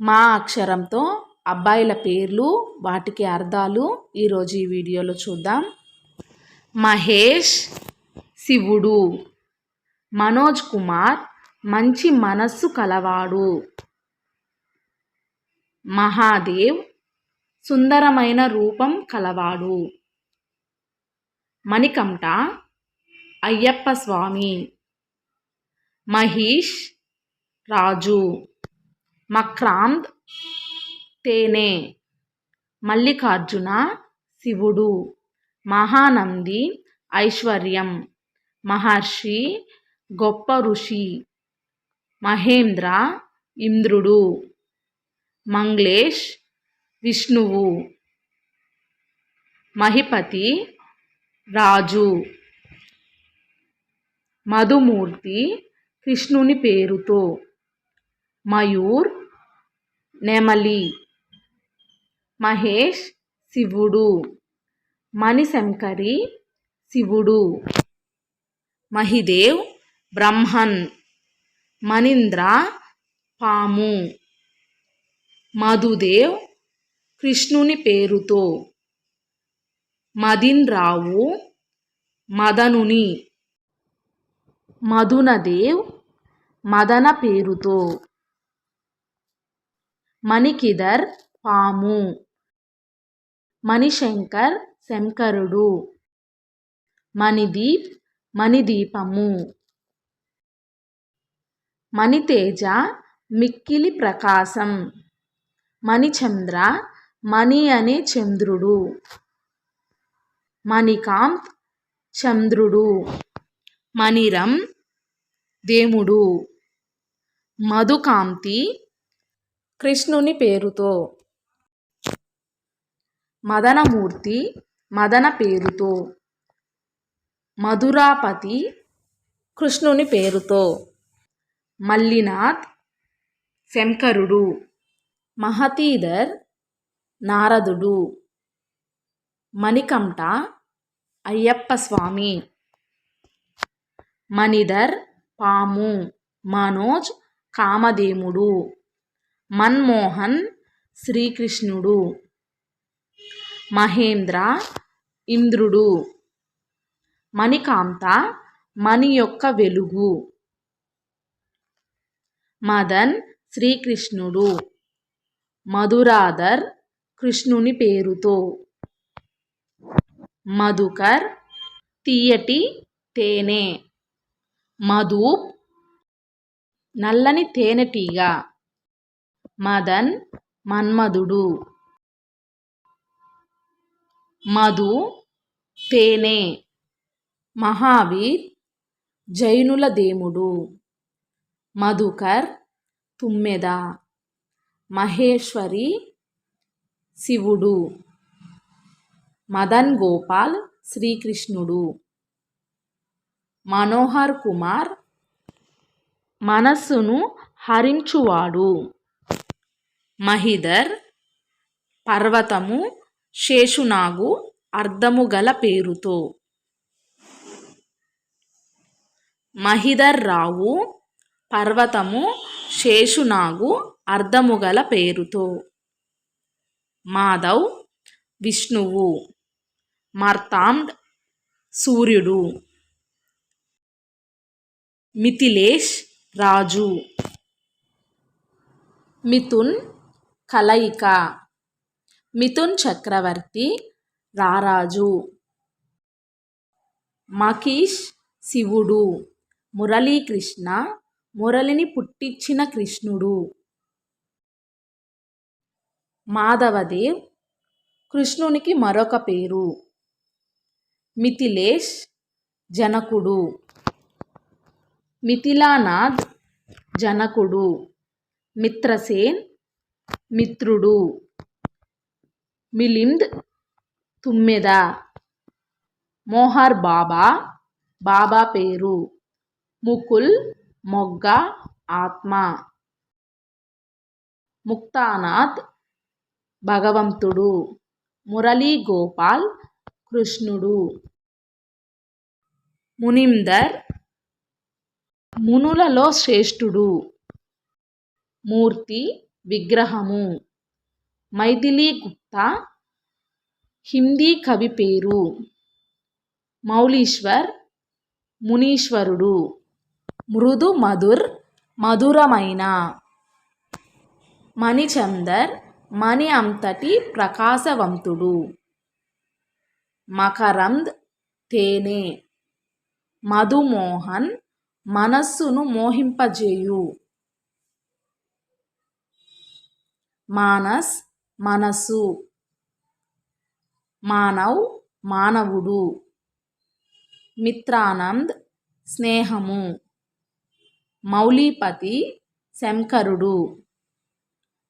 మా అక్షరంతో అబ్బాయిల పేర్లు వాటికి అర్థాలు ఈరోజు ఈ వీడియోలో చూద్దాం. మహేష్ శివుడు మనోజ్ కుమార్ మంచి మనస్సు కలవాడు. మహాదేవ్ సుందరమైన రూపం కలవాడు. మణికంఠ అయ్యప్ప స్వామి. మహేష్ రాజు. మక్రాంద్ తేనె. మల్లికార్జున శివుడు. మహానంది ఐశ్వర్యం. మహర్షి గొప్ప ఋషి. మహేంద్ర ఇంద్రుడు. మంగ్లేష్ విష్ణువు. మహిపతి రాజు. మధుమూర్తి కృష్ణుని పేరుతో. మయూర్ నెమలి మహేష్ శివుడు మణిశంకరి శివుడు మహిదేవ్ బ్రహ్మన్ మణీంద్ర పాము మధుదేవ్ కృష్ణుని పేరుతో మదిన్ రావు మదనుని మధునదేవ్ మదన పేరుతో. మణికిధర్ పాము. మణిశంకర్ శంకరుడు. మణిదీప్ మణిదీపము. మణితేజ మిక్కిలి ప్రకాశం. మణిచంద్ర మణి అనే చంద్రుడు. మణికాంత్ చంద్రుడు. మణిరం దేముడు. మధుకాంతి కృష్ణుని పేరుతో. మదనమూర్తి మదన పేరుతో. మధురాపతి కృష్ణుని పేరుతో. మల్లినాథ్ శంకరుడు. మహతీధర్ నారదుడు. మణికంఠ అయ్యప్ప స్వామి. మణిధర్ పాము. మనోజ్ కామధేముడు మన్మోహన్ శ్రీకృష్ణుడు. మహేంద్ర ఇంద్రుడు. మణికాంత మణి యొక్క వెలుగు. మదన్ శ్రీకృష్ణుడు. మధురాధర్ కృష్ణుని పేరుతో. మధుకర్ తీయటి తేనె. మధూప్ నల్లని తేనెటీగ. మదన్ మన్మధుడు. మధు తేనే మహావీర్ జైనుల దేముడు మధుకర్ తుమ్మెద. మహేశ్వరి శివుడు. మదన్ గోపాల్ శ్రీకృష్ణుడు. మనోహర్ కుమార్ మనస్సును హరించువాడు. మహిధర్ పర్వతము శేషునాగు అర్ధము గల పేరుతో. మహిధర్ రావు పర్వతము శేషునాగు అర్ధముగల పేరుతో. మాధవ్ విష్ణువు మార్తాండ్ సూర్యుడు. మిథిలేష్ రాజు. మిథున్ కలయిక. మిథున్ చక్రవర్తి రారాజు. మకీష్ శివుడు. మురళీకృష్ణ మురళిని పుట్టించిన కృష్ణుడు. మాధవదేవ్ కృష్ణునికి మరొక పేరు. మిథిలేష్ జనకుడు. మిథిలానాథ్ జనకుడు. మిత్రసేన్ మిత్రుడు. మిలింద్ తుమ్మెద. మోహర్ బాబా. బాబా పేరు. ముకుల్ మొగ్గ ఆత్మ. ముక్తానాథ్ భగవంతుడు. మురళీ గోపాల్ కృష్ణుడు. మునిందర్ మునులలో శ్రేష్ఠుడు. మూర్తి విగ్రహము. మైథిలీ గుప్తా హిందీ కవి పేరు. మౌలీశ్వర్ మునీశ్వరుడు. మృదు మధుర్ మధురమైన. మణిచందర్ మణి అంతటి ప్రకాశవంతుడు. మకరంద్ తేనె. మధుమోహన్ మనస్సును మోహింపజేయు. మానస్ మనసు. మానవ్ మానవుడు. మిత్రానంద్ స్నేహము. మౌలీపతి శంకరుడు.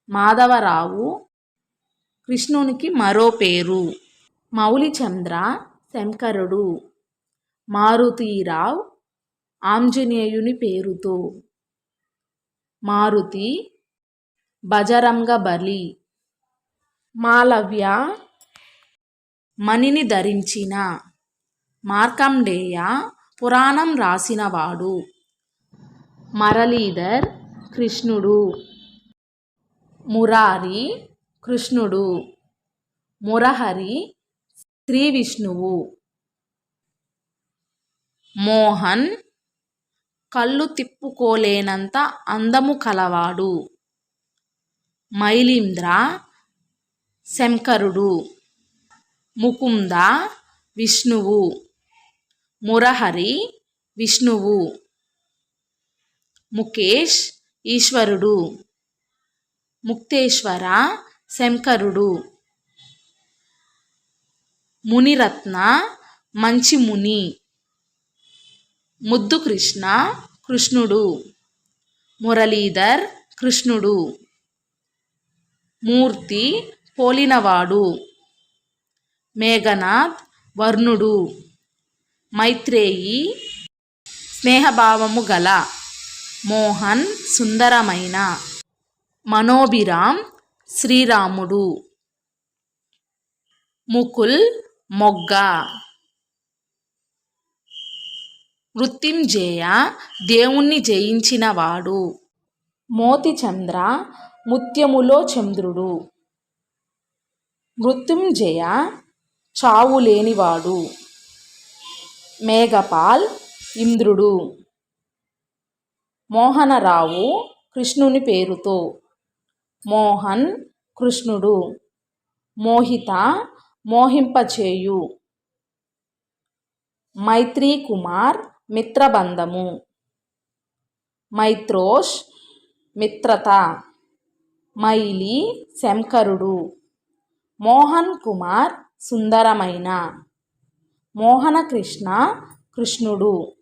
మాధవరావు కృష్ణునికి మరో పేరు. మౌలిచంద్ర శంకరుడు. మారుతీరావ్ ఆంజనేయుని పేరుతో. మారుతి బజరంగబలి మాలవ్య మణిని ధరించిన మార్కండేయ పురాణం రాసినవాడు. మరళీధర్ కృష్ణుడు. మురారి కృష్ణుడు. మురహరి శ్రీ విష్ణువు. మోహన్ కళ్ళు తిప్పుకోలేనంత అందము కలవాడు. మైలీంద్ర శంకరుడు ముకుంద విష్ణువు మురహరి విష్ణువు ముఖేష్ ఈశ్వరుడు ముక్తేశ్వర శంకరుడు మునిరత్న మంచి ముని ముద్దు కృష్ణ కృష్ణుడు మురళీధర్ కృష్ణుడు. మూర్తి పోలినవాడు. మేఘనాథ్ వర్ణుడు. మైత్రేయి స్నేహభావము గల మోహన్ సుందరమైన. మనోభిరామ్ శ్రీరాముడు. ముకుల్ మొగ్గ. మృత్యుంజయ దేవుణ్ణి జయించినవాడు. మోతిచంద్ర ముత్యములో చంద్రుడు. మృత్యుంజయ చావు లేనివాడు. మేఘపాల్ ఇంద్రుడు. మోహనరావు కృష్ణుని పేరుతో. మోహన్ కృష్ణుడు. మోహిత మోహింపచేయు మైత్రీ కుమార్ మిత్రబంధము. మైత్రోష్ మిత్రత. మైలి శంకరుడు. మోహన్ కుమార్ సుందరమైన. మోహనకృష్ణ కృష్ణుడు.